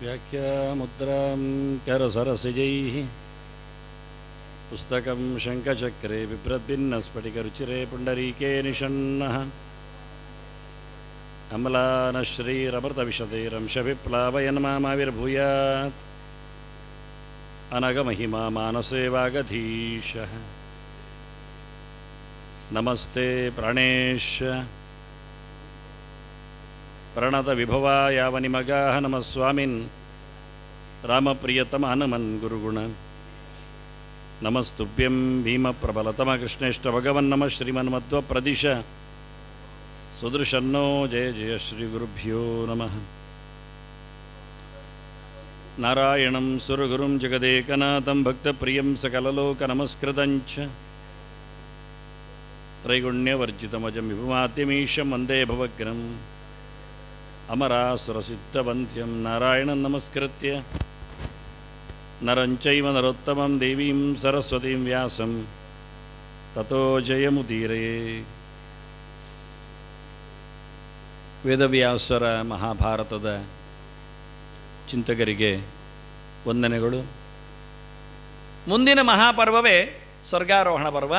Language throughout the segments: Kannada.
व्याख्यामुद्रां करसरसिजैः पुस्तकं शङ्खचक्रे बिभ्रद्भिन्नस्फटिकरुचिरे पुण्डरीके निषण्णः अम्लानश्रीरमृतविशदैरंशभिप्लावयन् मामाविर्भूयात्। अनगमहिमा मानसे वागधीशः नमस्ते प्राणेश। प्रणतविभवा यावनिमगाः नमः स्वामिन्। रामप्रियतम हनुमन् गुरुगुण। नमस्तुभ्यं भीमप्रबलतमकृष्णेष्टभगवन्नमः श्रीमन्मध्वप्रदिश। सुदृशन्नो जय जय श्रीगुरुभ्यो नमः। नारायणं सुरगुरुं जगदेकनाथं भक्तप्रियं सकललोकनमस्कृतञ्च त्रैगुण्यवर्जितमजं विभुमाद्यमीशं वन्दे भवग्रम् अमरासुरसिद्धवन्ध्यं नारायणं नमस्कृत्य नरं चैव नरोत्तमं देवीं सरस्वतीं व्यासं ततो जयमुदीरये ವೇದವ್ಯಾಸರ ಮಹಾಭಾರತದ ಚಿಂತಕರಿಗೆ ವಂದನೆಗಳು ಮುಂದಿನ ಮಹಾಪರ್ವವೇ ಸ್ವರ್ಗಾರೋಹಣ ಪರ್ವ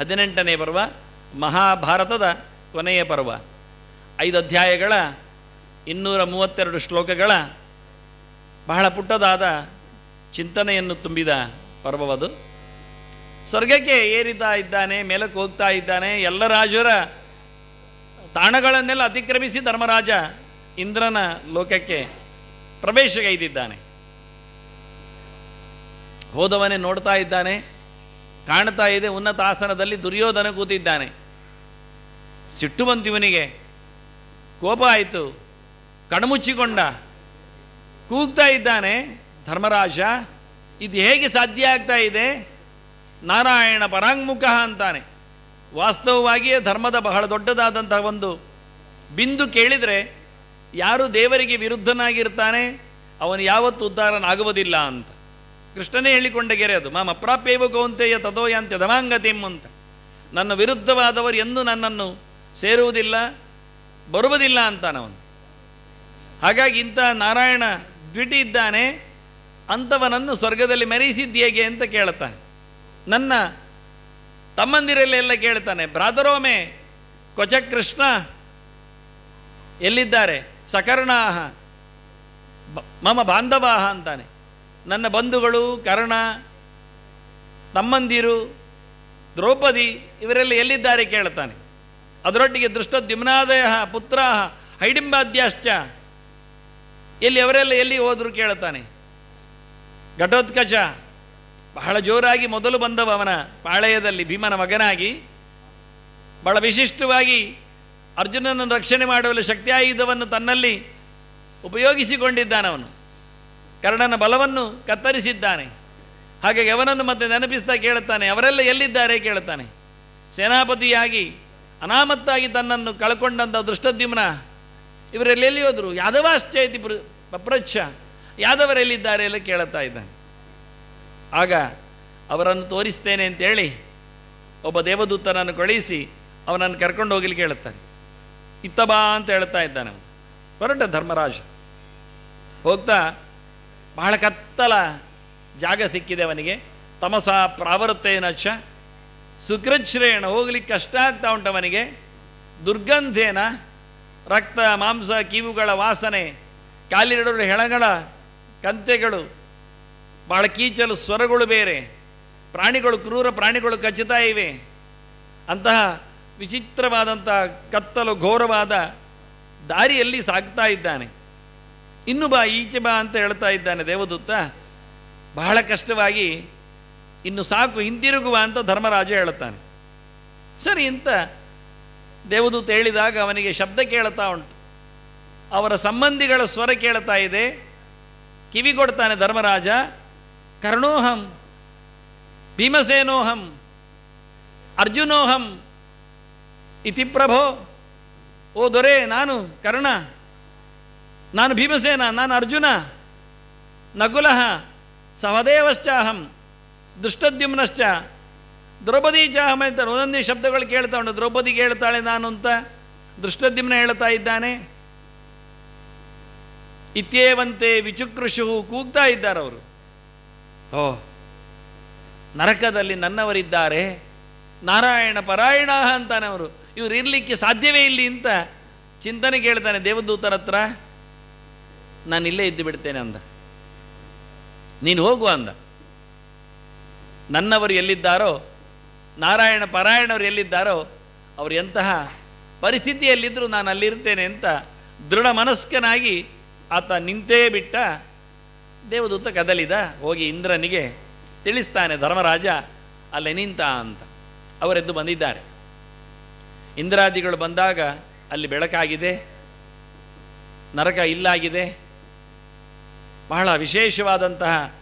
ಹದಿನೆಂಟನೇ ಪರ್ವ, ಮಹಾಭಾರತದ ಕೊನೆಯ ಪರ್ವ. ಐದು ಅಧ್ಯಾಯಗಳ ಇನ್ನೂರ ಮೂವತ್ತೆರಡು ಶ್ಲೋಕಗಳ ಬಹಳ ಪುಟ್ಟದಾದ ಚಿಂತನೆಯನ್ನು ತುಂಬಿದ ಪರ್ವವದು. ಸ್ವರ್ಗಕ್ಕೆ ಏರಿತಾ ಇದ್ದಾನೆ, ಮೇಲಕ್ಕೆ ಹೋಗ್ತಾ ಇದ್ದಾನೆ, ಎಲ್ಲ ರಾಜರ ತಾಣಗಳನ್ನೆಲ್ಲ ಅತಿಕ್ರಮಿಸಿ ಧರ್ಮರಾಜ ಇಂದ್ರನ ಲೋಕಕ್ಕೆ ಪ್ರವೇಶಗೈದಿದ್ದಾನೆ ಹೋದವನೇ ನೋಡ್ತಾ ಇದ್ದಾನೆ ಕಾಣ್ತಾ ಇದೆ ಉನ್ನತ ಆಸನದಲ್ಲಿ ದುರ್ಯೋಧನ ಕೂತಿದ್ದಾನೆ. ಸಿಟ್ಟು ಬಂತು ಇವನಿಗೆ. ಕೋಪ ಆಯಿತು. ಕಣ್ಮುಚ್ಚಿಕೊಂಡ. ಕೂಗ್ತಾ ಇದ್ದಾನೆ ಧರ್ಮರಾಜ. ಇದು ಹೇಗೆ ಸಾಧ್ಯ ಆಗ್ತಾ ಇದೆ? ನಾರಾಯಣ ಪರಾಂಗುಖ ಅಂತಾನೆ. ವಾಸ್ತವವಾಗಿಯೇ ಧರ್ಮದ ಬಹಳ ದೊಡ್ಡದಾದಂತಹ ಒಂದು ಬಿಂದು ಕೇಳಿದರೆ ಯಾರು ದೇವರಿಗೆ ವಿರುದ್ಧನಾಗಿರ್ತಾನೆ? ಅವನು ಯಾವತ್ತೂ ಉದ್ಧಾರನಾಗುವುದಿಲ್ಲ ಅಂತ. ಕೃಷ್ಣನೇ ಹೇಳಿಕೊಂಡ ಗೆರೆ ಅದು. ಮಾಮ ಅಪ್ರಾಪ್ಯವ ಕೌಂತೆಯ ತದೋಯಂತೆ ದಮಾಂಗತಿಂ ಅಂತ. ನನ್ನ ವಿರುದ್ಧವಾದವರು ಎಂದೂ ನನ್ನನ್ನು ಸೇರುವುದಿಲ್ಲ, ಬರುವುದಿಲ್ಲ ಅಂತಾನವನು ಹಾಗಾಗಿ ಇಂಥ ನಾರಾಯಣ ದ್ವಿಟಿ ಇದ್ದಾನೆ, ಅಂಥವನನ್ನು ಸ್ವರ್ಗದಲ್ಲಿ ಮೆರೆಯಿಸಿದ್ದು ಹೇಗೆ ಅಂತ ಕೇಳುತ್ತಾನೆ. ನನ್ನ ತಮ್ಮಂದಿರಲ್ಲೆಲ್ಲ ಕೇಳ್ತಾನೆ ಭ್ರಾತರೋಮೆ ಕೊಚ ಕೃಷ್ಣ ಎಲ್ಲಿದ್ದಾರೆ? ಸಕರ್ಣಾಹ ಮಮ ಬಾಂಧವಾಹ ಅಂತಾನೆ. ನನ್ನ ಬಂಧುಗಳು ಕರ್ಣ, ತಮ್ಮಂದಿರು, ದ್ರೌಪದಿ ಇವರೆಲ್ಲ ಎಲ್ಲಿದ್ದಾರೆ ಕೇಳ್ತಾನೆ. ಅದರೊಟ್ಟಿಗೆ ದೃಷ್ಟದ್ಯುಮ್ನಾದಯ ಪುತ್ರ ಹೈಡಿಂಬಾದ್ಯಾಶ್ಚ. ಎಲ್ಲಿ ಅವರೆಲ್ಲ ಎಲ್ಲಿ ಹೋದರು ಕೇಳ್ತಾನೆ. ಘಟೋತ್ಕಚ, ಬಹಳ ಜೋರಾಗಿ ಮೊದಲು ಬಂದವ ಅವನ ಪಾಳೆಯದಲ್ಲಿ ಭೀಮನ ಮಗನಾಗಿ. ಬಹಳ ವಿಶಿಷ್ಟವಾಗಿ ಅರ್ಜುನನನ್ನು ರಕ್ಷಣೆ ಮಾಡಲು ಶಕ್ತಿಯಾಯುಧವನ್ನು ತನ್ನಲ್ಲಿ ಉಪಯೋಗಿಸಿಕೊಂಡಿದ್ದಾನವನು. ಕರ್ಣನ ಬಲವನ್ನು ಕತ್ತರಿಸಿದ್ದಾನೆ. ಹಾಗೆ ಅವನನ್ನು ಮತ್ತೆ ನೆನಪಿಸ್ತಾ ಕೇಳುತ್ತಾನೆ, ಅವರೆಲ್ಲ ಎಲ್ಲಿದ್ದಾರೆ ಕೇಳುತ್ತಾನೆ. ಸೇನಾಪತಿಯಾಗಿ, ಅನಾಮತ್ತಾಗಿ ತನ್ನನ್ನು ಕಳ್ಕೊಂಡಂಥ ದೃಷ್ಟದ್ಯುಮ್ನ ಇವರೆಲ್ಲೆಲ್ಲಿ ಹೋದರು? ಯಾದವಾಶ್ಚೈತಿ ಪೃ- ಪಪ್ರಚ್ಛ ಯಾದವರೆಲ್ಲಿದ್ದಾರೆ ಎಲ್ಲ ಕೇಳುತ್ತಾ ಇದ್ದಾನೆ. ಆಗ ಅವರನ್ನು ತೋರಿಸ್ತೇನೆ ಅಂತೇಳಿ ಒಬ್ಬ ದೇವದೂತನನ್ನು ಕಳುಹಿಸಿ ಅವನನ್ನು ಕರ್ಕೊಂಡು ಹೋಗಲಿ ಕೇಳುತ್ತಾನೆ ಇತ್ತಬಾ ಅಂತ ಹೇಳ್ತಾ ಇದ್ದಾನೆ ಹೊರಟ ಧರ್ಮರಾಜ. ಹೋಗ್ತಾ ಬಹಳ ಕತ್ತಲ ಜಾಗ ಸಿಕ್ಕಿದೆ ಅವನಿಗೆ. ತಮಸ ಪ್ರಾವರ್ತೇನ ಚ. ಸುಕೃಚ್ಛ್ರೇಣ ಹೋಗ್ಲಿಕ್ಕೆ ಕಷ್ಟ ಆಗ್ತಾ ಉಂಟವನಿಗೆ ದುರ್ಗಂಧೇನ, ರಕ್ತ, ಮಾಂಸ, ಕೀವುಗಳ ವಾಸನೆ ಕಾಲಿರಡು ಹೆಳಗಳ ಕಂತೆಗಳು, ಬಹಳ ಕೀಚಲು ಸ್ವರಗಳು ಬೇರೆ. ಪ್ರಾಣಿಗಳು, ಕ್ರೂರ ಪ್ರಾಣಿಗಳು ಕಚ್ಚುತ್ತಾ ಇವೆ. ಅಂತಹ ವಿಚಿತ್ರವಾದಂಥ ಕತ್ತಲು ಘೋರವಾದ ದಾರಿಯಲ್ಲಿ ಸಾಗ್ತಾ ಇದ್ದಾನೆ. ಇನ್ನು ಬಾ, ಈಚೆ ಬಾ ಅಂತ ಹೇಳ್ತಾ ಇದ್ದಾನೆ ದೇವದೂತ. ಬಹಳ ಕಷ್ಟವಾಗಿ ಇನ್ನು ಸಾಕು ಹಿಂತಿರುಗುವ ಅಂತ ಧರ್ಮರಾಜ ಹೇಳುತ್ತಾನೆ. ಸರಿ ಅಂತ ದೇವದೂತ ಹೇಳಿದಾಗ ಅವನಿಗೆ ಶಬ್ದ ಕೇಳುತ್ತಾ ಉಂಟು. ಅವರ ಸಂಬಂಧಿಗಳ ಸ್ವರ ಕೇಳ್ತಾ ಇದೆ. ಕಿವಿ ಕೊಡ್ತಾನೆ ಧರ್ಮರಾಜ, ಕರ್ಣೋಹಂ, ಭೀಮಸೇನೋಹಂ, ಅರ್ಜುನೋಹಂ ಇತಿ ಪ್ರಭೋ ಓ ದೊರೆ, ನಾನು ಕರ್ಣ ನಾನು ಭೀಮಸೇನ, ನಾನು ಅರ್ಜುನ ನಕುಲಃ ಸಹದೇವಶ್ಚಾಹಂ, ದುಷ್ಟದ್ಯುಮ್ನಶ್ಚ ದ್ರೌಪದಿ ಚಾಹಮ್ ಅಂತಾರೆ ಒಂದೊಂದೇ ಶಬ್ದಗಳು ಕೇಳ್ತಾ ಉಂಟು. ದ್ರೌಪದಿಗೆ ಹೇಳ್ತಾಳೆ ನಾನು ಅಂತ ದೃಷ್ಟದ್ಯುಮ್ನ ಹೇಳ್ತಾ ಇದ್ದಾನೆ. ಇತ್ಯೇವಂತೆ ವಿಚುಕೃಷು ಕೂಗ್ತಾ ಇದ್ದಾರೆ ಅವರು. ಓ, ನರಕದಲ್ಲಿ ನನ್ನವರಿದ್ದಾರೆ. ನಾರಾಯಣ ಪರಾಯಣ ಅಂತಾನೆ ಅವರು. ಇವರು ಇರಲಿಕ್ಕೆ ಸಾಧ್ಯವೇ ಇಲ್ಲಿ ಅಂತ ಚಿಂತನೆ ಕೇಳ್ತಾನೆ ದೇವದೂತರ ಹತ್ರ. ನಾನು ಇಲ್ಲೇ ಇದ್ದು ಬಿಡ್ತೇನೆ ಅಂದ. ನೀನು ಹೋಗು ಅಂದ. ನನ್ನವರು ಎಲ್ಲಿದ್ದಾರೋ, ನಾರಾಯಣ ಪರಾಯಣವರು ಎಲ್ಲಿದ್ದಾರೋ, ಅವರು ಎಂತಹ ಪರಿಸ್ಥಿತಿಯಲ್ಲಿದ್ದರೂ ನಾನು ಅಲ್ಲಿರ್ತೇನೆ ಅಂತ ದೃಢ ಮನಸ್ಕನಾಗಿ ಆತ ನಿಂತೇ ಬಿಟ್ಟ. ದೇವದೂತ ಕದಲಿದ, ಹೋಗಿ ಇಂದ್ರನಿಗೆ ತಿಳಿಸ್ತಾನೆ, ಧರ್ಮರಾಜ, ಅಲ್ಲೇ ನಿಂತ ಅಂತ. ಅವರೆದ್ದು ಬಂದಿದ್ದಾರೆ. ಇಂದ್ರಾದಿಗಳು ಬಂದಾಗ ಅಲ್ಲಿ ಬೆಳಕಾಗಿದೆ, ನರಕ ಇಲ್ಲಾಗಿದೆ. ಬಹಳ ವಿಶೇಷವಾದಂತಹ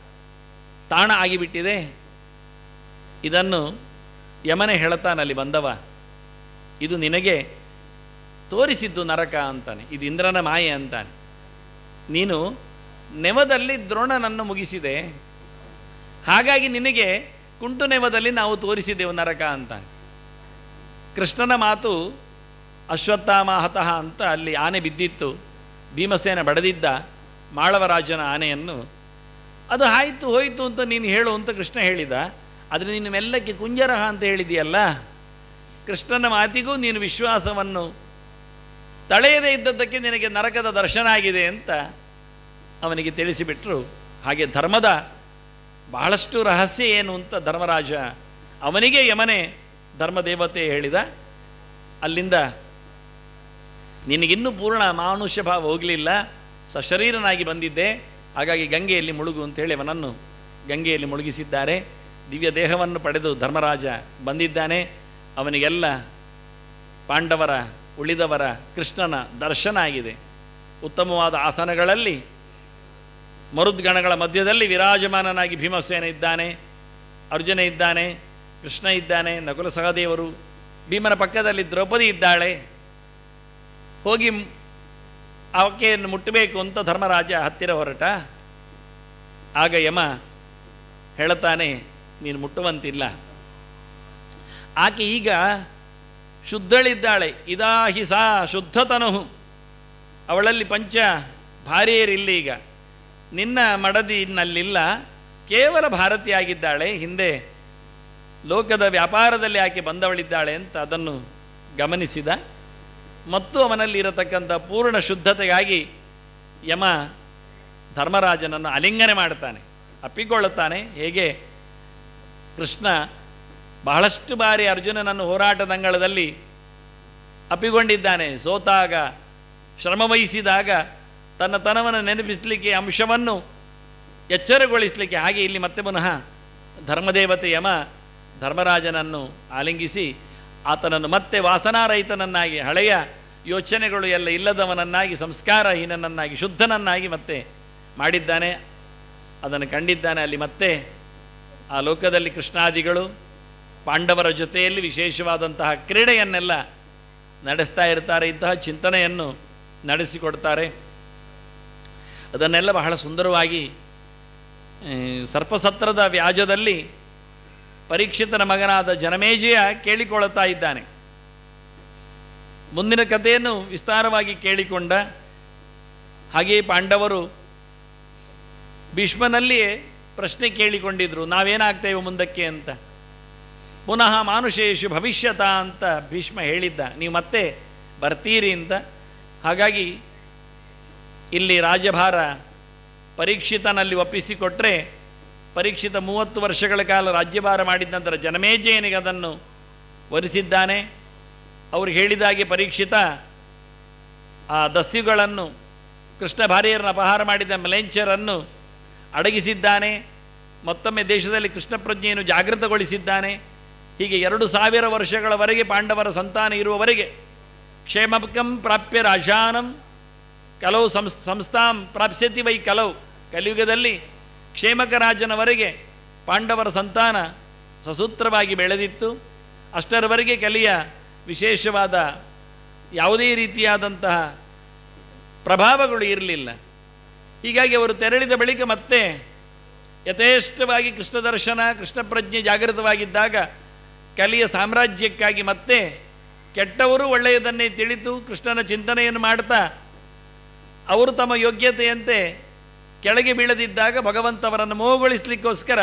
ತಾಣ ಆಗಿಬಿಟ್ಟಿದೆ. ಇದನ್ನು ಯಮನೆ ಹೇಳ್ತಾನಲ್ಲಿ ಬಂದವ. ಇದು ನಿನಗೆ ತೋರಿಸಿದ್ದು ನರಕ ಅಂತಾನೆ. ಇದು ಇಂದ್ರನ ಮಾಯೆ ಅಂತಾನೆ. ನೀನು ನೆವದಲ್ಲಿ ದ್ರೋಣನನ್ನು ಮುಗಿಸಿದೆ. ಹಾಗಾಗಿ ನಿನಗೆ ಕುಂಟು ನೆವದಲ್ಲಿ ನಾವು ತೋರಿಸಿದೆವು ನರಕ ಅಂತಾನೆ. ಕೃಷ್ಣನ ಮಾತು ಅಶ್ವತ್ಥಾಮ ಹತಃ ಅಂತ ಅಲ್ಲಿ ಆನೆ ಬಿದ್ದಿತ್ತು. ಭೀಮಸೇನ ಬಡದಿದ್ದ. ಮಾಳವರಾಜನ ಆನೆಯನ್ನು, ಅದು ಆಯಿತು, ಹೋಯಿತು ಅಂತ ನೀನು ಹೇಳು ಅಂತ ಕೃಷ್ಣ ಹೇಳಿದ. ಆದರೆ ನೀನು ಮೆಲ್ಲಕ್ಕೆ ಕುಂಜರಹ ಅಂತ ಹೇಳಿದೆಯಲ್ಲ? ಕೃಷ್ಣನ ಮಾತಿಗೂ ನೀನು ವಿಶ್ವಾಸವನ್ನು ತಳೆಯದೇ ಇದ್ದದ್ದಕ್ಕೆ ನಿನಗೆ ನರಕದ ದರ್ಶನ ಆಗಿದೆ ಅಂತ ಅವನಿಗೆ ತಿಳಿಸಿಬಿಟ್ರು. ಹಾಗೆ ಧರ್ಮದ ಬಹಳಷ್ಟು ರಹಸ್ಯ ಏನು ಅಂತ ಧರ್ಮರಾಜ ಅವನಿಗೆ ಯಮನೆ ಧರ್ಮದೇವತೆ ಹೇಳಿದ. ಅಲ್ಲಿಂದ ನಿನಗಿನ್ನೂ ಪೂರ್ಣ ಮಾನುಷ್ಯ ಭಾವ ಹೋಗಲಿಲ್ಲ. ಸಶರೀರನಾಗಿ ಬಂದಿದ್ದೆ. ಹಾಗಾಗಿ ಗಂಗೆಯಲ್ಲಿ ಮುಳುಗು ಅಂತೇಳಿ ಅವನನ್ನು ಗಂಗೆಯಲ್ಲಿ ಮುಳುಗಿಸಿದ್ದಾರೆ. ದಿವ್ಯ ದೇಹವನ್ನು ಪಡೆದು ಧರ್ಮರಾಜ ಬಂದಿದ್ದಾನೆ. ಅವನಿಗೆಲ್ಲ ಪಾಂಡವರ, ಉಳಿದವರ ಕೃಷ್ಣನ ದರ್ಶನ ಆಗಿದೆ. ಉತ್ತಮವಾದ ಆಸನಗಳಲ್ಲಿ ಮರುದ್ಗಣಗಳ ಮಧ್ಯದಲ್ಲಿ ವಿರಾಜಮಾನನಾಗಿ ಭೀಮಸೇನ ಇದ್ದಾನೆ, ಅರ್ಜುನ ಇದ್ದಾನೆ, ಕೃಷ್ಣ ಇದ್ದಾನೆ, ನಕುಲ ಸಹದೇವರು, ಭೀಮನ ಪಕ್ಕದಲ್ಲಿ ದ್ರೌಪದಿ ಇದ್ದಾಳೆ. ಹೋಗಿ ಆಕೆಯನ್ನು ಮುಟ್ಟಬೇಕು ಅಂತ ಧರ್ಮರಾಜ ಹತ್ತಿರ ಹೊರಟ. ಆಗ ಯಮ ಹೇಳ್ತಾನೆ ನೀನು ಮುಟ್ಟುವಂತಿಲ್ಲ. ಆಕೆ ಈಗ ಶುದ್ಧಳಿದ್ದಾಳೆ. ಇದಾಹಿ ಸಾ ಶುದ್ಧತನಹು. ಅವಳಲ್ಲಿ ಪಂಚ ಭಾರಿಯರಿಲ್ಲ ಈಗ. ನಿನ್ನ ಮಡದಿನಲ್ಲಿಲ್ಲ. ಕೇವಲ ಭಾರತೀಯಾಗಿದ್ದಾಳೆ. ಹಿಂದೆ ಲೋಕದ ವ್ಯಾಪಾರದಲ್ಲಿ ಆಕೆ ಬಂದವಳಿದ್ದಾಳೆ ಅಂತ ಅದನ್ನು ಗಮನಿಸಿದ. ಮತ್ತು ಅವನಲ್ಲಿ ಇರತಕ್ಕಂಥ ಪೂರ್ಣ ಶುದ್ಧತೆಗಾಗಿ ಯಮ ಧರ್ಮರಾಜನನ್ನು ಅಲಿಂಗನೆ ಮಾಡುತ್ತಾನೆ, ಅಪ್ಪಿಕೊಳ್ಳುತ್ತಾನೆ. ಹೇಗೆ? ಕೃಷ್ಣ ಬಹಳಷ್ಟು ಬಾರಿ ಅರ್ಜುನನನ್ನು ಹೋರಾಟದಂಗಳದಲ್ಲಿ ಅಪ್ಪಿಕೊಂಡಿದ್ದಾನೆ. ಸೋತಾಗ ಶ್ರಮವಹಿಸಿದಾಗ ತನ್ನ ತನವನ್ನು ನೆನಪಿಸಲಿಕ್ಕೆ ಅಂಶವನ್ನು ಎಚ್ಚರಗೊಳಿಸಲಿಕ್ಕೆ ಹಾಗೆ ಇಲ್ಲಿ ಮತ್ತೆ ಪುನಃ ಧರ್ಮದೇವತೆ ಯಮ ಧರ್ಮರಾಜನನ್ನು ಆಲಿಂಗಿಸಿ ಆತನನ್ನು ಮತ್ತೆ ವಾಸನಾರಹಿತನನ್ನಾಗಿ ಹಳೆಯ ಯೋಚನೆಗಳು ಎಲ್ಲ ಇಲ್ಲದವನನ್ನಾಗಿ, ಸಂಸ್ಕಾರಹೀನನನ್ನಾಗಿ, ಶುದ್ಧನನ್ನಾಗಿ ಮತ್ತೆ ಮಾಡಿದ್ದಾನೆ. ಅದನ್ನು ಕಂಡಿದ್ದಾನೆ ಅಲ್ಲಿ ಮತ್ತೆ ಆ ಲೋಕದಲ್ಲಿ ಕೃಷ್ಣಾದಿಗಳು ಪಾಂಡವರ ಜೊತೆಯಲ್ಲಿ ವಿಶೇಷವಾದಂತಹ ಕ್ರೀಡೆಯನ್ನೆಲ್ಲ ನಡೆಸ್ತಾ ಇರ್ತಾರೆ. ಇಂತಹ ಚಿಂತನೆಯನ್ನು ನಡೆಸಿಕೊಡ್ತಾರೆ. ಅದನ್ನೆಲ್ಲ ಬಹಳ ಸುಂದರವಾಗಿ ಸರ್ಪಸತ್ರದ ವ್ಯಾಜದಲ್ಲಿ ಪರೀಕ್ಷಿತನ ಮಗನಾದ ಜನಮೇಜಯ ಕೇಳಿಕೊಳ್ಳುತ್ತಾ ಇದ್ದಾನೆ. ಮುಂದಿನ ಕಥೆಯನ್ನು ವಿಸ್ತಾರವಾಗಿ ಕೇಳಿಕೊಂಡ ಹಾಗೆಯೇ ಪಾಂಡವರು ಭೀಷ್ಮನಲ್ಲಿಯೇ ಪ್ರಶ್ನೆ ಕೇಳಿಕೊಂಡಿದ್ರು, ನಾವೇನಾಗ್ತೇವೆ ಮುಂದಕ್ಕೆ ಅಂತ? ಪುನಃ ಮಾನುಷೇಶು ಭವಿಷ್ಯತ ಅಂತ ಭೀಷ್ಮ ಹೇಳಿದ್ದ, ನೀವು ಮತ್ತೆ ಬರ್ತೀರಿ ಅಂತ. ಹಾಗಾಗಿ ಇಲ್ಲಿ ರಾಜ್ಯಭಾರ ಪರೀಕ್ಷಿತನಲ್ಲಿ ಒಪ್ಪಿಸಿಕೊಟ್ರೆ, ಪರೀಕ್ಷಿತ ಮೂವತ್ತು ವರ್ಷಗಳ ಕಾಲ ರಾಜ್ಯಭಾರ ಮಾಡಿದ ನಂತರ ಜನಮೇಜಯನಿಗೆ ಅದನ್ನು ವರಿಸಿದ್ದಾನೆ. ಅವರು ಹೇಳಿದಾಗೆ ಪರೀಕ್ಷಿತ ಆ ದಸ್ತಿಗಳನ್ನು ಕೃಷ್ಣ ಭಾರ್ಯರನ್ನು ಅಪಹಾರ ಮಾಡಿದ ಮಲೇಂಚರನ್ನು ಅಡಗಿಸಿದ್ದಾನೆ. ಮತ್ತೊಮ್ಮೆ ದೇಶದಲ್ಲಿ ಕೃಷ್ಣ ಪ್ರಜ್ಞೆಯನ್ನು ಜಾಗೃತಗೊಳಿಸಿದ್ದಾನೆ. ಹೀಗೆ ಎರಡು ಸಾವಿರ ವರ್ಷಗಳವರೆಗೆ ಪಾಂಡವರ ಸಂತಾನ ಇರುವವರೆಗೆ ಕ್ಷೇಮಕಂ ಪ್ರಾಪ್ಯ ರಾಜಾನಂ ಕಲವು ಸಂಸ್, ಸಂಸ್ಥಾಂ ಪ್ರಾಪ್ಸ್ಯತಿ ವೈ ಕಲವು ಕಲಿಯುಗದಲ್ಲಿ ಕ್ಷೇಮಕ ರಾಜನವರೆಗೆ ಪಾಂಡವರ ಸಂತಾನ ಸಸೂತ್ರವಾಗಿ ಬೆಳೆದಿತ್ತು. ಅಷ್ಟರವರೆಗೆ ಕಲಿಯ ವಿಶೇಷವಾದ ಯಾವುದೇ ರೀತಿಯಾದಂತಹ ಪ್ರಭಾವಗಳು ಇರಲಿಲ್ಲ. ಹೀಗಾಗಿ ಅವರು ತೆರಳಿದ ಬಳಿಕ ಮತ್ತೆ ಯಥೇಷ್ಟವಾಗಿ ಕೃಷ್ಣ ದರ್ಶನ ಕೃಷ್ಣ ಪ್ರಜ್ಞೆ ಜಾಗೃತವಾಗಿದ್ದಾಗ ಕಲಿಯ ಸಾಮ್ರಾಜ್ಯಕ್ಕಾಗಿ ಮತ್ತೆ ಕೆಟ್ಟವರು ಒಳ್ಳೆಯದನ್ನೇ ತಿಳಿತು, ಕೃಷ್ಣನ ಚಿಂತನೆಯನ್ನು ಮಾಡ್ತಾ ಅವರು ತಮ್ಮ ಯೋಗ್ಯತೆಯಂತೆ ಕೆಳಗೆ ಬೀಳದಿದ್ದಾಗ ಭಗವಂತವರನ್ನು ಮೋಹಗೊಳಿಸಲಿಕ್ಕೋಸ್ಕರ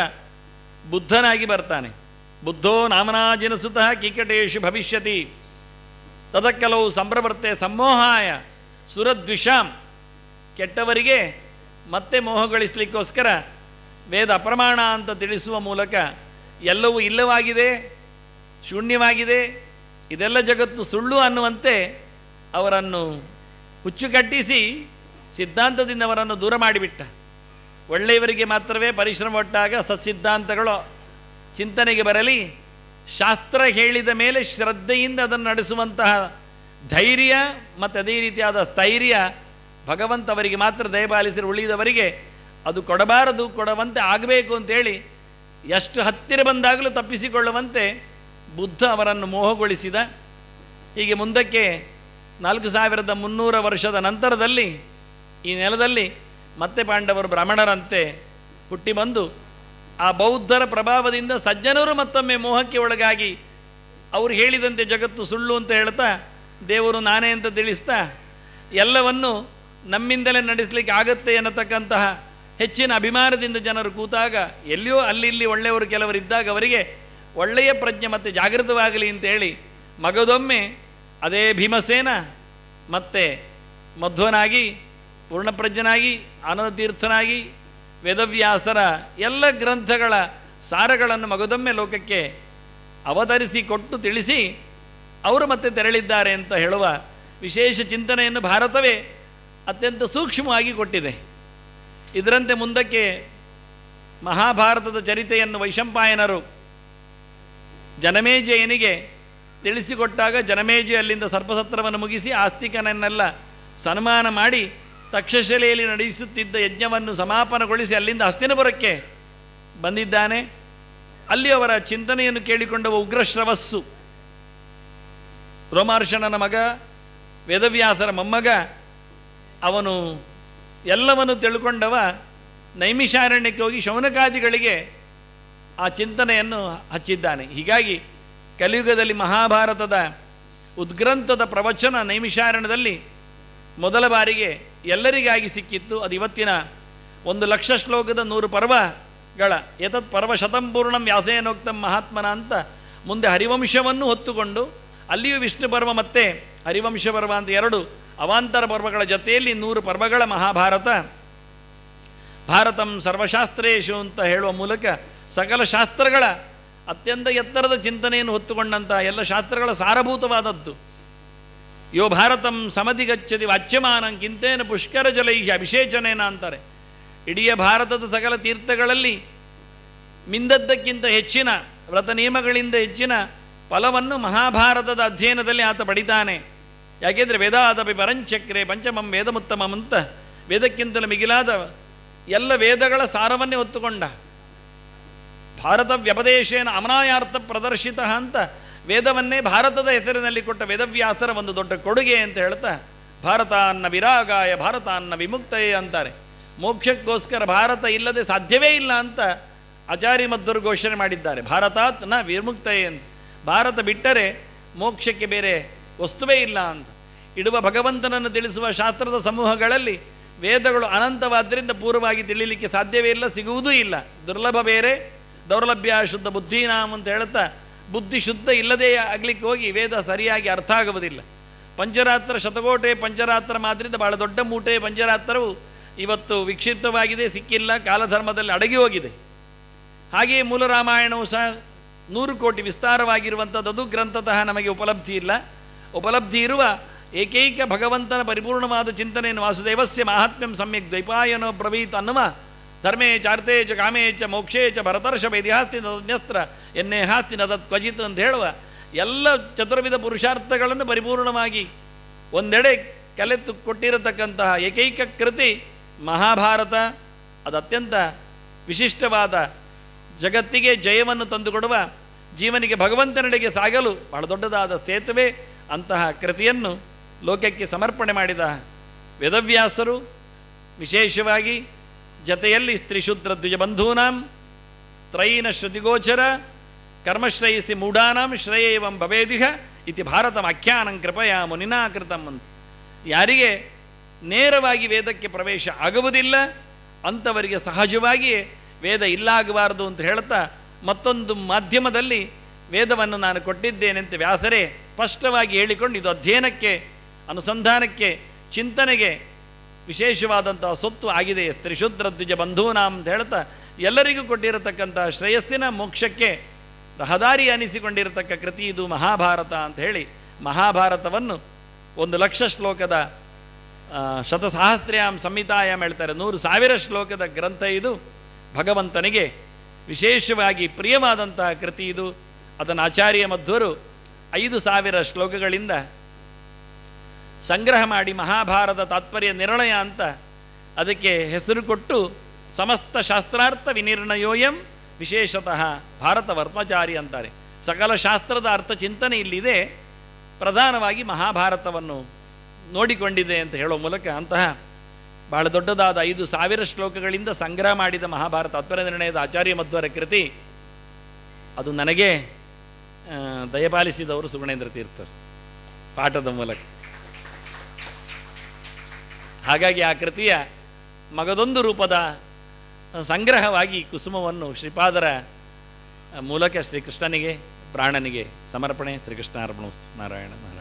ಬುದ್ಧನಾಗಿ ಬರ್ತಾನೆ. ಬುದ್ಧೋ ನಾಮನಾಜಿನಸುತಃ ಕಿಕಟೇಶು ಭವಿಷ್ಯತಿ. ತದಕ್ಕಲವು ಸಂಭ್ರವರ್ತೆ ಸಮ್ಮೋಹಾಯ ಸುರದ್ವಿಷಾಂ. ಕೆಟ್ಟವರಿಗೆ ಮತ್ತೆ ಮೋಹಗೊಳಿಸಲಿಕ್ಕೋಸ್ಕರ ವೇದ ಅಪ್ರಮಾಣ ಅಂತ ತಿಳಿಸುವ ಮೂಲಕ ಎಲ್ಲವೂ ಇಲ್ಲವಾಗಿದೆ, ಶೂನ್ಯವಾಗಿದೆ. ಇದೆಲ್ಲ ಜಗತ್ತು ಸುಳ್ಳು ಅನ್ನುವಂತೆ ಅವರನ್ನು ಹುಚ್ಚು ಕಟ್ಟಿಸಿ ಸಿದ್ಧಾಂತದಿಂದ ಅವರನ್ನು ದೂರ ಮಾಡಿಬಿಟ್ಟ. ಒಳ್ಳೆಯವರಿಗೆ ಮಾತ್ರವೇ ಪರಿಶ್ರಮ ಒಟ್ಟಾಗ ಸಸಿದ್ಧಾಂತಗಳು. ಚಿಂತನೆಗೆ ಬರಲಿ. ಶಾಸ್ತ್ರ ಹೇಳಿದ ಮೇಲೆ ಶ್ರದ್ಧೆಯಿಂದ ಅದನ್ನು ನಡೆಸುವಂತಹ ಧೈರ್ಯ ಮತ್ತು ಅದೇ ರೀತಿಯಾದ ಸ್ಥೈರ್ಯ ಭಗವಂತವರಿಗೆ ಮಾತ್ರ ದಯಪಾಲಿಸಿರು ಉಳಿದವರಿಗೆ ಅದು ಕೊಡಬಾರದು, ಕೊಡವಂತೆ ಆಗಬೇಕು ಅಂತೇಳಿ ಎಷ್ಟು ಹತ್ತಿರ ಬಂದಾಗಲೂ ತಪ್ಪಿಸಿಕೊಳ್ಳುವಂತೆ ಬುದ್ಧ ಅವರನ್ನು ಮೋಹಗೊಳಿಸಿದ. ಹೀಗೆ ಮುಂದಕ್ಕೆ ನಾಲ್ಕು ಸಾವಿರದ ಮುನ್ನೂರ ವರ್ಷದ ನಂತರದಲ್ಲಿ ಈ ನೆಲದಲ್ಲಿ ಮತ್ತೆ ಪಾಂಡವರು ಬ್ರಾಹ್ಮಣರಂತೆ ಹುಟ್ಟಿ ಬಂದು ಆ ಬೌದ್ಧರ ಪ್ರಭಾವದಿಂದ ಸಜ್ಜನರು ಮತ್ತೊಮ್ಮೆ ಮೋಹಕ್ಕೆ ಒಳಗಾಗಿ ಅವರು ಹೇಳಿದಂತೆ ಜಗತ್ತು ಸುಳ್ಳು ಅಂತ ಹೇಳ್ತಾ, ದೇವರು ನಾನೇ ಅಂತ ತಿಳಿಸ್ತಾ, ಎಲ್ಲವನ್ನು ನಮ್ಮಿಂದಲೇ ನಡೆಸಲಿಕ್ಕೆ ಆಗತ್ತೆ ಅನ್ನತಕ್ಕಂತಹ ಹೆಚ್ಚಿನ ಅಭಿಮಾನದಿಂದ ಜನರು ಕೂತಾಗ ಎಲ್ಲಿಯೋ ಅಲ್ಲಿ ಇಲ್ಲಿ ಒಳ್ಳೆಯವರು ಕೆಲವರು ಇದ್ದಾಗ ಅವರಿಗೆ ಒಳ್ಳೆಯ ಪ್ರಜ್ಞೆ ಮತ್ತು ಜಾಗೃತವಾಗಲಿ ಅಂತೇಳಿ ಮಗದೊಮ್ಮೆ ಅದೇ ಭೀಮಸೇನ ಮತ್ತೆ ಮಧ್ವನಾಗಿ ಪೂರ್ಣಪ್ರಜ್ಞನಾಗಿ ಆನಂದತೀರ್ಥನಾಗಿ ವೇದವ್ಯಾಸರ ಎಲ್ಲ ಗ್ರಂಥಗಳ ಸಾರಗಳನ್ನು ಮಗದೊಮ್ಮೆ ಲೋಕಕ್ಕೆ ಅವತರಿಸಿ ಕೊಟ್ಟು ತಿಳಿಸಿ ಅವರು ಮತ್ತೆ ತೆರಳಿದ್ದಾರೆ ಅಂತ ಹೇಳುವ ವಿಶೇಷ ಚಿಂತನೆಯನ್ನು ಭಾರತವೇ ಅತ್ಯಂತ ಸೂಕ್ಷ್ಮವಾಗಿ ಕೊಟ್ಟಿದೆ. ಇದರಂತೆ ಮುಂದಕ್ಕೆ ಮಹಾಭಾರತದ ಚರಿತೆಯನ್ನು ವೈಶಂಪಾಯನರು ಜನಮೇಜಯನಿಗೆ ತಿಳಿಸಿಕೊಟ್ಟಾಗ ಜನಮೇಜಿ ಅಲ್ಲಿಂದ ಸರ್ಪಸತ್ರವನ್ನು ಮುಗಿಸಿ ಆಸ್ತಿಕನನ್ನೆಲ್ಲ ಸನ್ಮಾನ ಮಾಡಿ ತಕ್ಷಶಿಲೆಯಲ್ಲಿ ನಡೆಸುತ್ತಿದ್ದ ಯಜ್ಞವನ್ನು ಸಮಾಪನಗೊಳಿಸಿ ಅಲ್ಲಿಂದ ಹಸ್ತಿನಪುರಕ್ಕೆ ಬಂದಿದ್ದಾನೆ. ಅಲ್ಲಿ ಅವರ ಚಿಂತನೆಯನ್ನು ಕೇಳಿಕೊಂಡ ಉಗ್ರಶ್ರವಸ್ಸು. ರೋಮಾರ್ಷಣನ ಮಗ, ವೇದವ್ಯಾಸರ ಮೊಮ್ಮಗ, ಅವನು ಎಲ್ಲವನ್ನು ತಿಳ್ಕೊಂಡವ ನೈಮಿಷಾರಣ್ಯಕ್ಕೆ ಹೋಗಿ ಶೌನಕಾದಿಗಳಿಗೆ ಆ ಚಿಂತನೆಯನ್ನು ಹಚ್ಚಿದ್ದಾನೆ. ಹೀಗಾಗಿ ಕಲಿಯುಗದಲ್ಲಿ ಮಹಾಭಾರತದ ಉದ್ಗ್ರಂಥದ ಪ್ರವಚನ ನೈಮಿಷಾರಣ್ಯದಲ್ಲಿ ಮೊದಲ ಬಾರಿಗೆ ಎಲ್ಲರಿಗಾಗಿ ಸಿಕ್ಕಿತ್ತು. ಅದು ಇವತ್ತಿನ ಒಂದು ಲಕ್ಷ ಶ್ಲೋಕದ ನೂರು ಪರ್ವಗಳ ಎತತ್ ಪರ್ವ ಶತಂಪೂರ್ಣಂ ವ್ಯಾಸೇನೋಕ್ತಂ ಮಹಾತ್ಮನ ಅಂತ ಮುಂದೆ ಹರಿವಂಶವನ್ನು ಹೊತ್ತುಕೊಂಡು, ಅಲ್ಲಿಯೂ ವಿಷ್ಣು ಪರ್ವ ಮತ್ತೆ ಹರಿವಂಶ ಪರ್ವ ಅಂತ ಎರಡು ಅವಾಂತರ ಪರ್ವಗಳ ಜೊತೆಯಲ್ಲಿ ನೂರು ಪರ್ವಗಳ ಮಹಾಭಾರತ. ಭಾರತಂ ಸರ್ವಶಾಸ್ತ್ರೇಶು ಅಂತ ಹೇಳುವ ಮೂಲಕ ಸಕಲ ಶಾಸ್ತ್ರಗಳ ಅತ್ಯಂತ ಎತ್ತರದ ಚಿಂತನೆಯನ್ನು ಹೊತ್ತುಕೊಂಡಂಥ ಎಲ್ಲ ಶಾಸ್ತ್ರಗಳ ಸಾರಭೂತವಾದದ್ದು. ಯೋ ಭಾರತಂ ಸಮಧಿಗಚ್ಚತಿ ವಾಚ್ಯಮಾನಂ ಕಿಂತೇನ ಪುಷ್ಕರ ಜಲೈಹಿ ಅಭಿಷೇಚನೇನ ಅಂತಾರೆ. ಇಡೀ ಭಾರತದ ಸಕಲ ತೀರ್ಥಗಳಲ್ಲಿ ಮಿಂದದ್ದಕ್ಕಿಂತ ಹೆಚ್ಚಿನ, ವ್ರತ ನಿಯಮಗಳಿಂದ ಹೆಚ್ಚಿನ ಫಲವನ್ನು ಮಹಾಭಾರತದ ಅಧ್ಯಯನದಲ್ಲಿ ಆತ ಪಡಿತಾನೆ. ಯಾಕೆಂದರೆ ವೇದಾದಪಿ ಪರಂಚಕ್ರೆ ಪಂಚಮಂ ವೇದಮುತ್ತಮಂ ಅಂತ ವೇದಕ್ಕಿಂತಲೂ ಮಿಗಿಲಾದ ಎಲ್ಲ ವೇದಗಳ ಸಾರವನ್ನೇ ಹೊತ್ತುಕೊಂಡ ಭಾರತ ವ್ಯಪದೇಶೇನ ಅಮನಾಯಾರ್ಥ ಪ್ರದರ್ಶಿತ ಅಂತ ವೇದವನ್ನೇ ಭಾರತದ ಹೆಸರಿನಲ್ಲಿ ಕೊಟ್ಟ ವೇದವ್ಯಾಸರ ಒಂದು ದೊಡ್ಡ ಕೊಡುಗೆ ಅಂತ ಹೇಳ್ತಾ ಭಾರತ ಅನ್ನ ವಿರಾಗಾಯ ಭಾರತ ಅನ್ನ ವಿಮುಕ್ತಯೇ ಅಂತಾರೆ. ಮೋಕ್ಷಕ್ಕೋಸ್ಕರ ಭಾರತ ಇಲ್ಲದೆ ಸಾಧ್ಯವೇ ಇಲ್ಲ ಅಂತ ಆಚಾರ್ಯ ಮಧ್ವರು ಘೋಷಣೆ ಮಾಡಿದ್ದಾರೆ. ಭಾರತಾತ್ನ ವಿಮುಕ್ತಯೇ ಅಂತ. ಭಾರತ ಬಿಟ್ಟರೆ ಮೋಕ್ಷಕ್ಕೆ ಬೇರೆ ವಸ್ತುವೇ ಇಲ್ಲ ಅಂತ. ಇಡುವ ಭಗವಂತನನ್ನು ತಿಳಿಸುವ ಶಾಸ್ತ್ರದ ಸಮೂಹಗಳಲ್ಲಿ ವೇದಗಳು ಅನಂತವಾದ್ದರಿಂದ ಪೂರ್ವವಾಗಿ ತಿಳಿಲಿಕ್ಕೆ ಸಾಧ್ಯವೇ ಇಲ್ಲ, ಸಿಗುವುದೂ ಇಲ್ಲ. ದುರ್ಲಭ ಬೇರೆ, ದೌರ್ಲಭ್ಯ, ಶುದ್ಧ ಬುದ್ಧಿನಾಮ್ ಅಂತ ಹೇಳ್ತಾ ಬುದ್ಧಿ ಶುದ್ಧ ಇಲ್ಲದೇ ಆಗಲಿಕ್ಕೆ ಹೋಗಿ ವೇದ ಸರಿಯಾಗಿ ಅರ್ಥ ಆಗುವುದಿಲ್ಲ. ಪಂಚರಾತ್ರ ಶತಕೋಟೆ ಪಂಚರಾತ್ರ ಮಾದ್ರಿಂದ ಭಾಳ ದೊಡ್ಡ ಮೂಟೆ ಪಂಚರಾತ್ರವು ಇವತ್ತು ವಿಕ್ಷಿಪ್ತವಾಗಿದೆ, ಸಿಕ್ಕಿಲ್ಲ, ಕಾಲಧರ್ಮದಲ್ಲಿ ಅಡಗಿ ಹೋಗಿದೆ. ಹಾಗೆಯೇ ಮೂಲ ರಾಮಾಯಣವು ಸಹ ನೂರು ಕೋಟಿ ವಿಸ್ತಾರವಾಗಿರುವಂಥದ್ದು ಗ್ರಂಥತಃ ನಮಗೆ ಉಪಲಬ್ಧಿ ಇಲ್ಲ. ಉಪಲಬ್ಧಿ ಇರುವ ಏಕೈಕ ಭಗವಂತನ ಪರಿಪೂರ್ಣವಾದ ಚಿಂತನೆಯನ್ನು ವಾಸುದೇವಸ್ಯ ಮಾಹಾತ್ಮ್ಯಂ ಸಮ್ಯಕ್ ದ್ವೈಪಾಯನೋ ಬ್ರವೀತ್ ಅನ್ನುವ ಧರ್ಮೇ ಚಾರ್ಥೇ ಚ ಕಾಮೇ ಚ ಮೋಕ್ಷೇ ಚ ಭರತರ್ಷಭ ಇತಿಹಾಸ್ತಿ ನನ್ಯಸ್ತ್ರ ಎನ್ನೇ ಹಾಸ್ತಿ ನದತ್ ಕ್ವಚಿತ್ ಅಂತ ಹೇಳುವ ಎಲ್ಲ ಚತುರ್ವಿಧ ಪುರುಷಾರ್ಥಗಳನ್ನು ಪರಿಪೂರ್ಣವಾಗಿ ಒಂದೆಡೆ ಕಲೆತು ಕೊಟ್ಟಿರತಕ್ಕಂತಹ ಏಕೈಕ ಕೃತಿ ಮಹಾಭಾರತ. ಅದು ಅತ್ಯಂತ ವಿಶಿಷ್ಟವಾದ ಜಗತ್ತಿಗೆ ಜಯವನ್ನು ತಂದುಕೊಡುವ, ಜೀವನಿಗೆ ಭಗವಂತನೆಡೆಗೆ ಸಾಗಲು ಬಹಳ ದೊಡ್ಡದಾದ ಸೇತುವೆ ಅಂತಹ ಕೃತಿಯನ್ನು ಲೋಕಕ್ಕೆ ಸಮರ್ಪಣೆ ಮಾಡಿದ ವೇದವ್ಯಾಸರು. ವಿಶೇಷವಾಗಿ ಜತೆಯಲ್ಲಿ ಸ್ತ್ರೀಶೂದ್ರ ದ್ವಿಜಬಂಧೂನಾಂ ತ್ರೈನ ಶ್ರುತಿಗೋಚರ, ಕರ್ಮಶ್ರೇಯಸಿ ಮೂಢಾನಾಂ, ಶ್ರೇಯಂ ಭವೇದಿಹ ಇತಿ ಭಾರತಮಾಖ್ಯಾನಂ ಕೃಪಯಾ ಮುನಿನಾ ಕೃತಂ ಯಾರಿಗೆ ನೇರವಾಗಿ ವೇದಕ್ಕೆ ಪ್ರವೇಶ ಆಗುವುದಿಲ್ಲ, ಅಂಥವರಿಗೆ ಸಹಜವಾಗಿ ವೇದ ಇಲ್ಲಾಗಬಾರದು ಅಂತ ಹೇಳ್ತಾ ಮತ್ತೊಂದು ಮಾಧ್ಯಮದಲ್ಲಿ ವೇದವನ್ನು ನಾನು ಕೊಟ್ಟಿದ್ದೇನೆ ಅಂತ ವ್ಯಾಸರೇ ಸ್ಪಷ್ಟವಾಗಿ ಹೇಳಿಕೊಂಡು ಇದು ಅಧ್ಯಯನಕ್ಕೆ, ಅನುಸಂಧಾನಕ್ಕೆ, ಚಿಂತನೆಗೆ ವಿಶೇಷವಾದಂತಹ ಸೊತ್ತು ಆಗಿದೆ. ತ್ರಿಶುದ್ರ ದ್ವಿಜ ಬಂಧೂನಾಂ ಅಂತ ಹೇಳ್ತಾ ಎಲ್ಲರಿಗೂ ಕೊಟ್ಟಿರತಕ್ಕಂಥ ಶ್ರೇಯಸ್ಸಿನ ಮೋಕ್ಷಕ್ಕೆ ರಹದಾರಿ ಅನಿಸಿಕೊಂಡಿರತಕ್ಕ ಕೃತಿ ಇದು ಮಹಾಭಾರತ ಅಂತ ಹೇಳಿ ಮಹಾಭಾರತವನ್ನು ಒಂದು ಲಕ್ಷ ಶ್ಲೋಕದ ಶತಸಹಸ್ರ್ಯಾಂ ಸಂಹಿತಾಯಾಮ್ ಹೇಳ್ತಾರೆ. ನೂರು ಸಾವಿರ ಶ್ಲೋಕದ ಗ್ರಂಥ ಇದು. ಭಗವಂತನಿಗೆ ವಿಶೇಷವಾಗಿ ಪ್ರಿಯವಾದಂತಹ ಕೃತಿ ಇದು. ಅದನ್ನು ಆಚಾರ್ಯ ಮಧ್ವರು ಐದು ಸಾವಿರ ಶ್ಲೋಕಗಳಿಂದ ಸಂಗ್ರಹ ಮಾಡಿ ಮಹಾಭಾರತ ತಾತ್ಪರ್ಯ ನಿರ್ಣಯ ಅಂತ ಅದಕ್ಕೆ ಹೆಸರು ಕೊಟ್ಟು ಸಮಸ್ತ ಶಾಸ್ತ್ರಾರ್ಥ ವಿನಿರ್ಣಯೋಯಂ ವಿಶೇಷತಃ ಭಾರತ ವರ್ಮಚಾರಿ ಅಂತಾರೆ. ಸಕಲ ಶಾಸ್ತ್ರದ ಅರ್ಥ ಚಿಂತನೆ ಇಲ್ಲಿದೆ. ಪ್ರಧಾನವಾಗಿ ಮಹಾಭಾರತವನ್ನು ನೋಡಿಕೊಂಡಿದೆ ಅಂತ ಹೇಳೋ ಮೂಲಕ ಅಂತಹ ಬಹಳ ದೊಡ್ಡದಾದ ಐದು ಸಾವಿರ ಶ್ಲೋಕಗಳಿಂದ ಸಂಗ್ರಹ ಮಾಡಿದ ಮಹಾಭಾರತ ತಾತ್ಪರ್ಯ ನಿರ್ಣಯದ ಆಚಾರ್ಯ ಮಧ್ವರ ಕೃತಿ. ಅದು ನನಗೆ ದಯಪಾಲಿಸಿದವರು ಸುಗುಣೇಂದ್ರ ತೀರ್ಥರು ಪಾಠದ ಮೂಲಕ. ಹಾಗಾಗಿ ಆ ಕೃತಿಯ ಮಗದೊಂದು ರೂಪದ ಸಂಗ್ರಹವಾಗಿ ಕುಸುಮವನ್ನು ಶ್ರೀಪಾದರ ಮೂಲಕ ಶ್ರೀಕೃಷ್ಣನಿಗೆ, ಪ್ರಾಣನಿಗೆ ಸಮರ್ಪಣೆ. ಶ್ರೀಕೃಷ್ಣಾರ್ಪಣ ನಾರಾಯಣ ನಾರಾಯಣ